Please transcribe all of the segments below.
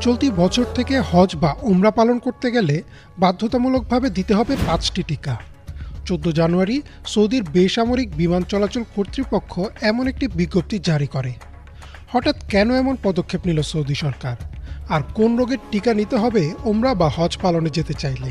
চলতি বছর থেকে হজ বা উমরা পালন করতে গেলে বাধ্যতামূলকভাবে দিতে হবে পাঁচটি টিকা। চোদ্দ জানুয়ারি সৌদির বেসামরিক বিমান চলাচল কর্তৃপক্ষ এমন একটি বিজ্ঞপ্তি জারি করে। হঠাৎ কেন এমন পদক্ষেপ নিল সৌদি সরকার? আর কোন রোগের টিকা নিতে হবে ওমরা বা হজ পালনে যেতে চাইলে?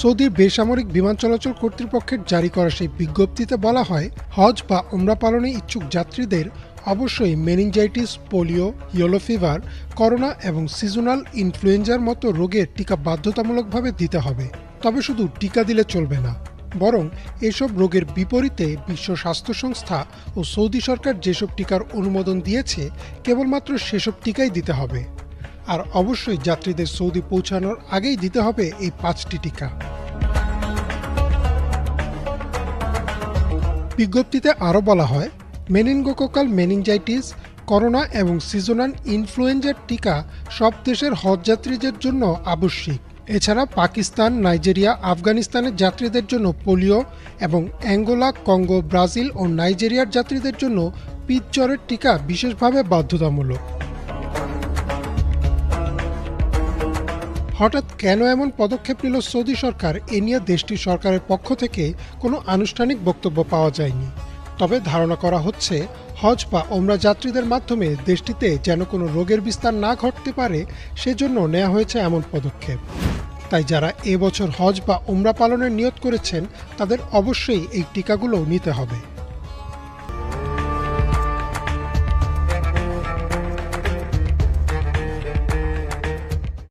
সৌদির বেসামরিক বিমান চলাচল কর্তৃপক্ষের জারি করা সেই বিজ্ঞপ্তিতে বলা হয়, হজ বা ওমরা পালনে ইচ্ছুক যাত্রীদের অবশ্যই meningitis, polio, yellow fever, corona এবং সিজনাল ইনফ্লুয়েঞ্জার মতো রোগের টিকা বাধ্যতামূলকভাবে দিতে হবে। তবে শুধু টিকা দিলে চলবে না, বরং এসব রোগের বিপরীতে বিশ্ব স্বাস্থ্য সংস্থা ও সৌদি সরকার যেসব টিকার অনুমোদন দিয়েছে, কেবলমাত্র সেসব টিকাই দিতে হবে। আর অবশ্যই যাত্রীদের সৌদি পৌঁছানোর আগেই দিতে হবে এই পাঁচটি টিকা। বিজ্ঞপ্তিতে আরও বলা হয়, মেনিনগোকোকাল মেনিনজাইটিস, করোনা এবং সিজনাল ইনফ্লুয়েঞ্জার টিকা সব দেশের হজ যাত্রীদের জন্য আবশ্যিক। এছাড়া পাকিস্তান, নাইজেরিয়া, আফগানিস্তানের যাত্রীদের জন্য পোলিও এবং অ্যাঙ্গোলা, কঙ্গো, ব্রাজিল ও নাইজেরিয়ার যাত্রীদের জন্য পিচ জ্বরের টিকা বিশেষভাবে বাধ্যতামূলক। হঠাৎ কেন এমন পদক্ষেপ নিল সৌদি সরকার? এ নিয়ে দেশটির সরকারের পক্ষ থেকে কোনো আনুষ্ঠানিক বক্তব্য পাওয়া যায়নি। তবে ধারণা করা হচ্ছে, হজ বা ওমরা যাত্রীদের মাধ্যমে দেশটিতে যেন কোনো রোগের বিস্তার না ঘটতে পারে, সেজন্য নেওয়া হয়েছে এমন পদক্ষেপ। তাই যারা এবছর হজ বা ওমরা পালনের নিয়ত করেছেন, তাদের অবশ্যই এই টিকাগুলো নিতে হবে।